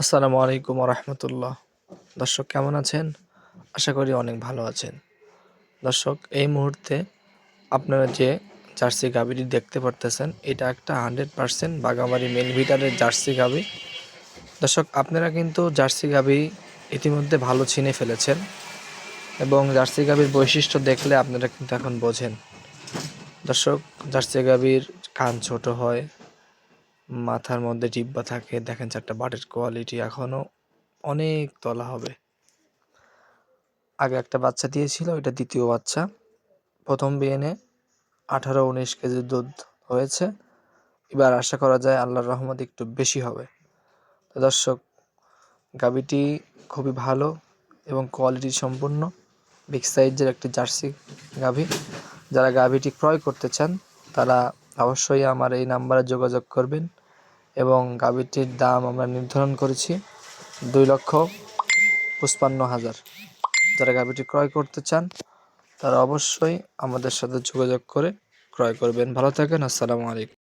আসসালামু আলাইকুম রহমতুল্লাহ দর্শক, কেমন আছেন? আশা করি অনেক ভালো আছেন। দর্শক, এই মুহূর্তে আপনারা যে জার্সি গাভিটি দেখতে পারতেছেন, এটা একটা হান্ড্রেড পারসেন্ট বাগামারি মেল ভিটারের জার্সি গাভি। দর্শক, আপনারা কিন্তু জার্সি গাভি ইতিমধ্যে ভালো চিনে ফেলেছেন এবং জার্সি গাভির বৈশিষ্ট্য দেখলে আপনারা কিন্তু এখন বোঝেন। দর্শক, জার্সি গাভির কান ছোট হয় মাথার মধ্যে ডিব্বা থাকে, দেখেন চারটা বাটের কোয়ালিটি এখনও অনেক তলা হবে। আগে একটা বাচ্চা দিয়েছিল, এটা দ্বিতীয় বাচ্চা। প্রথম বিয়েনে আঠারো উনিশ কেজি দুধ হয়েছে। এবার আশা করা যায় আল্লাহর রহমত একটু বেশি হবে। তো দর্শক গাবিটি খুবই ভালো এবং কোয়ালিটি সম্পূর্ণ। বিগ সাইজের একটি জার্সি গাভী। যারা গাভীটি ক্রয় করতে চান, তারা অবশ্যই আমার এই নাম্বারে যোগাযোগ করবেন এবং গাভীটির দাম আমরা নির্ধারণ করেছি দুই লক্ষ পঁচপান্ন হাজার। যারা গাভীটি ক্রয় করতে চান, তারা অবশ্যই আমাদের সাথে যোগাযোগ করে ক্রয় করবেন। ভালো থাকেন, আসসালামু আলাইকুম।